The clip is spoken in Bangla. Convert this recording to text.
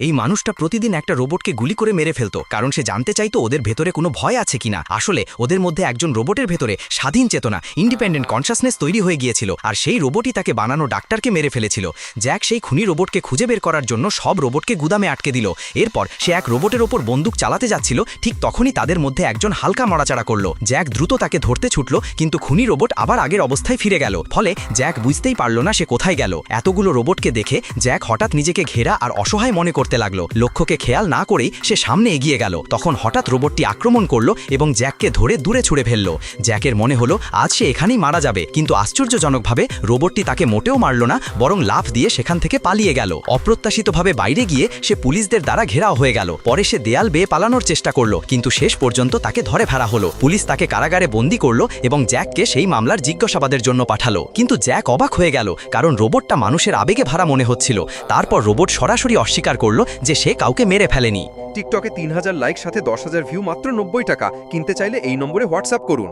এই মানুষটা প্রতিদিন একটা রোবটকে গুলি করে মেরে ফেলতো, কারণ সে জানতে চাইতো ওদের ভেতরে কোনো ভয় আছে কিনা। আসলে ওদের মধ্যে একজন রোবটের ভেতরে স্বাধীন চেতনা ইন্ডিপেন্ডেন্ট কনসাসনেস তৈরি হয়ে গিয়েছিল, আর সেই রোবটই তাকে বানানো ডাক্তারকে মেরে ফেলেছিল। জ্যাক সেই খুনি রোবটকে খুঁজে বের করার জন্য সব রোবটকে গুদামে আটকে দিল। এরপর সে এক রোবটের ওপর বন্দুক চালাতে যাচ্ছিল, ঠিক তখনই তাদের মধ্যে একজন হালকা মরাচাড়া করল। জ্যাক দ্রুত তাকে ধরতে ছুটল, কিন্তু খুনি রোবট আবার আগের অবস্থায় ফিরে গেল। ফলে জ্যাক বুঝতেই পারল না সে কোথায় গেল। এতগুলো রোবটকে দেখে জ্যাক হঠাৎ নিজেকে ঘেরা আর অসহায় মনে করতে লাগল। লক্ষ্যকে খেয়াল না করেই সে সামনে এগিয়ে গেল। তখন হঠাৎ রোবটটি আক্রমণ করল এবং জ্যাককে ধরে দূরে ছুড়ে ফেলল। জ্যাকের মনে হলো, আজ সে এখানেই মারা যাবে। কিন্তু আশ্চর্যজনকভাবে রোবটটি তাকে মোটেও মারল না, বরং লাফ দিয়ে সেখান থেকে পালিয়ে গেল। অপ্রত্যাশিতভাবে বাইরে গিয়ে সে পুলিশদের দ্বারা ঘেরাও হয়ে গেল। পরে সে দেয়াল বেয়ে পালানোর চেষ্টা করল, কিন্তু শেষ পর্যন্ত তাকে ধরে ফেরা হলো। পুলিশ তাকে কারাগারে বন্দি করল এবং জ্যাককে সেই মামলার জিজ্ঞাসাবাদের জন্য পাঠালো। কিন্তু জ্যাক অবাক হয়ে গেল, কারণ রোবটটা মানুষের আবেগে ভাড়া মনে হচ্ছিল। তারপর রোবট সরাসরি অস্বীকার করল যে সে কাউকে মেরে ফেলেনি। টিকটকে তিন হাজার লাইক, সাথে দশ হাজার ভিউ, মাত্র নব্বই টাকা। কিনতে চাইলে এই নম্বরে হোয়াটসঅ্যাপ করুন।